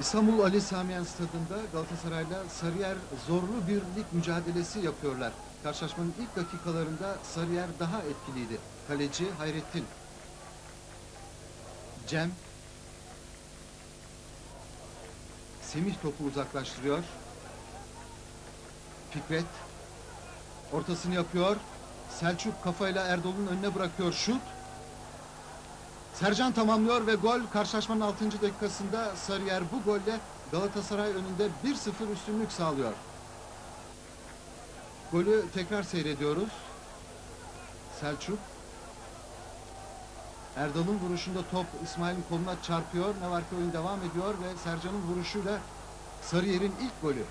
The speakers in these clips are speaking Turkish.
İstanbul Ali Samiyen Stadında Galatasaray'la Sarıyer zorlu bir lig mücadelesi yapıyorlar. Karşılaşmanın ilk dakikalarında Sarıyer daha etkiliydi. Kaleci Hayrettin. Cem. Semih topu uzaklaştırıyor. Fikret. Ortasını yapıyor. Selçuk kafayla Erdol'un önüne bırakıyor şut. Sercan tamamlıyor ve gol karşılaşmanın 6. dakikasında Sarıyer bu golle Galatasaray önünde 1-0 üstünlük sağlıyor. Golü tekrar seyrediyoruz. Selçuk. Erdal'ın vuruşunda top İsmail'in koluna çarpıyor. Ne var ki oyun devam ediyor ve Sercan'ın vuruşuyla Sarıyer'in ilk golü.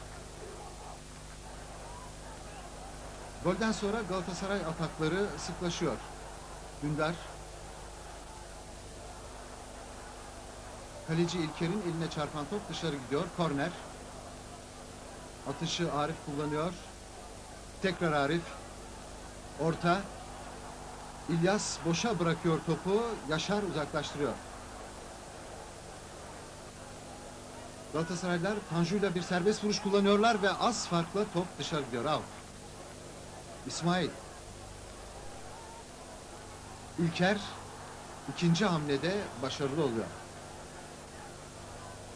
Golden sonra Galatasaray atakları sıklaşıyor. Dündar Kaleci İlker'in eline çarpan top dışarı gidiyor. Korner. Atışı Arif kullanıyor. Tekrar Arif. Orta. İlyas boşa bırakıyor topu. Yaşar uzaklaştırıyor. Galatasaraylılar Tanju'yla bir serbest vuruş kullanıyorlar ve az farkla top dışarı gidiyor. Out. İsmail. İlker ikinci hamlede başarılı oluyor.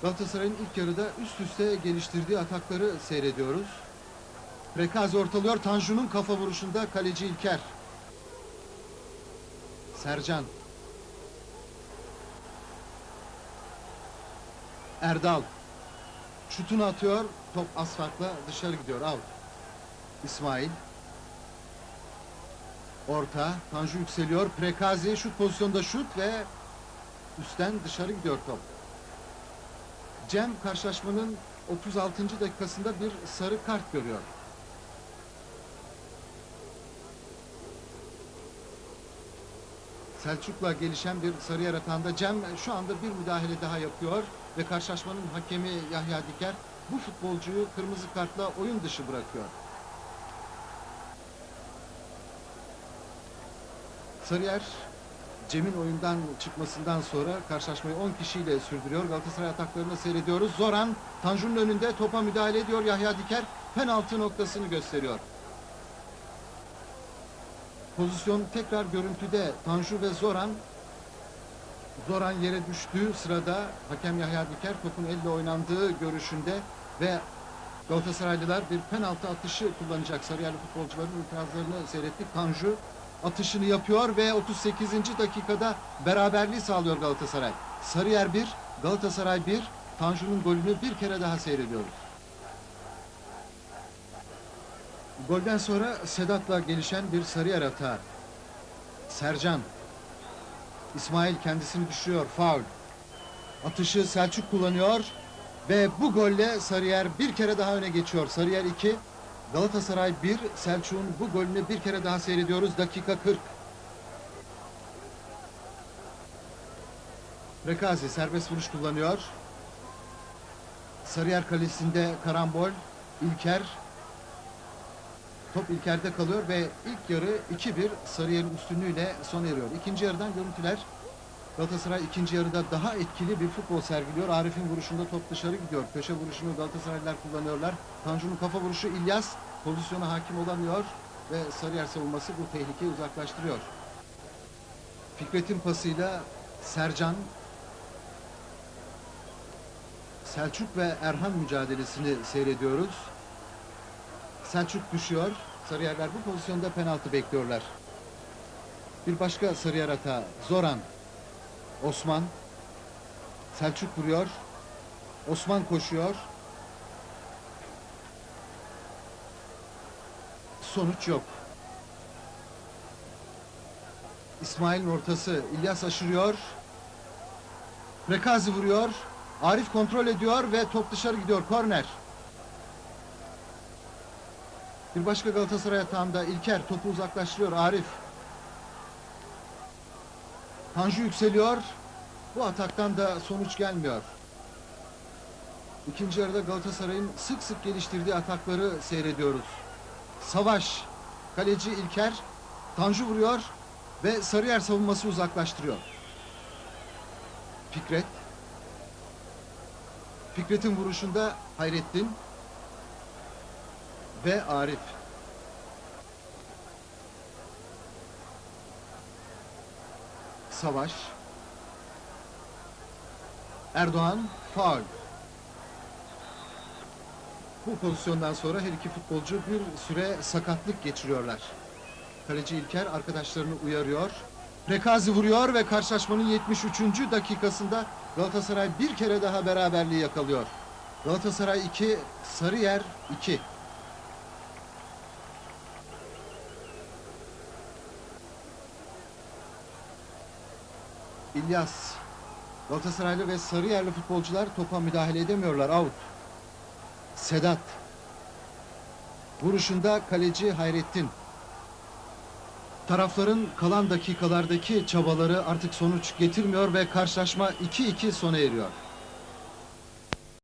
Galatasaray'ın ilk yarıda üst üste geliştirdiği atakları seyrediyoruz. Prekazi ortalıyor. Tanju'nun kafa vuruşunda kaleci İlker. Sercan. Erdal. Şutunu atıyor. Top az farkla dışarı gidiyor. Out. İsmail. Orta. Tanju yükseliyor. Prekazi şut pozisyonda şut ve üstten dışarı gidiyor top. Cem karşılaşmanın 36. dakikasında bir sarı kart görüyor. Selçuk'la gelişen bir sarı yaratağında Cem şu anda bir müdahale daha yapıyor ve karşılaşmanın hakemi Yahya Diker bu futbolcuyu kırmızı kartla oyun dışı bırakıyor. Sarıyer Cem'in oyundan çıkmasından sonra karşılaşmayı 10 kişiyle sürdürüyor. Galatasaray ataklarını seyrediyoruz. Zoran Tanju'nun önünde topa müdahale ediyor. Yahya Diker penaltı noktasını gösteriyor. Pozisyon tekrar görüntüde. Tanju ve Zoran Zoran yere düştüğü sırada hakem Yahya Diker topun elle oynandığı görüşünde ve Galatasaraylılar bir penaltı atışı kullanacak. Sarıyerli futbolcuların itirazlarını seyrettik. Tanju atışını yapıyor ve 38. dakikada beraberliği sağlıyor Galatasaray. Sarıyer 1, Galatasaray 1. Tanju'nun golünü bir kere daha seyrediyoruz. Golden sonra Sedat'la gelişen bir Sarıyer hata. Sercan. İsmail kendisini düşürüyor. Faul. Atışı Selçuk kullanıyor. Ve bu golle Sarıyer bir kere daha öne geçiyor. Sarıyer 2, Galatasaray 1, Selçuk'un bu golünü bir kere daha seyrediyoruz. Dakika 40. Rekazi serbest vuruş kullanıyor. Sarıyer kalesinde karambol. İlker. Top İlker'de kalıyor ve ilk yarı 2-1 Sarıyer'in üstünlüğüyle sona eriyor. İkinci yarıdan görüntüler. Galatasaray ikinci yarıda daha etkili bir futbol sergiliyor. Arif'in vuruşunda top dışarı gidiyor. Köşe vuruşunu Galatasaraylılar kullanıyorlar. Tanju'nun kafa vuruşu İlyas pozisyona hakim olamıyor ve Sarıyer savunması bu tehlikeyi uzaklaştırıyor. Fikret'in pasıyla Sercan Selçuk ve Erhan mücadelesini seyrediyoruz. Selçuk düşüyor. Sarıyerler bu pozisyonda penaltı bekliyorlar. Bir başka Sarıyer hata. Zoran Osman Selçuk vuruyor. Osman koşuyor. Sonuç yok. İsmail'in ortası. İlyas aşırıyor. Prekazi vuruyor. Arif kontrol ediyor ve top dışarı gidiyor. Korner. Bir başka Galatasaray atağında İlker topu uzaklaştırıyor. Arif. Tanju yükseliyor. Bu ataktan da sonuç gelmiyor. İkinci yarıda Galatasaray'ın sık sık geliştirdiği atakları seyrediyoruz. Savaş, kaleci İlker, Tanju vuruyor ve Sarıyer savunması uzaklaştırıyor. Fikret, Fikret'in vuruşunda Hayrettin ve Arif. Savaş. Erdoğan faul. Bu pozisyondan sonra her iki futbolcu bir süre sakatlık geçiriyorlar. Kaleci İlker arkadaşlarını uyarıyor. Prekazi vuruyor ve karşılaşmanın 73. dakikasında Galatasaray bir kere daha beraberliği yakalıyor. Galatasaray 2, Sarıyer 2. İlyas. Galatasaraylı ve Sarıyerli futbolcular topa müdahale edemiyorlar. Out. Sedat. Vuruşunda kaleci Hayrettin. Tarafların kalan dakikalardaki çabaları artık sonuç getirmiyor ve karşılaşma 2-2 sona eriyor.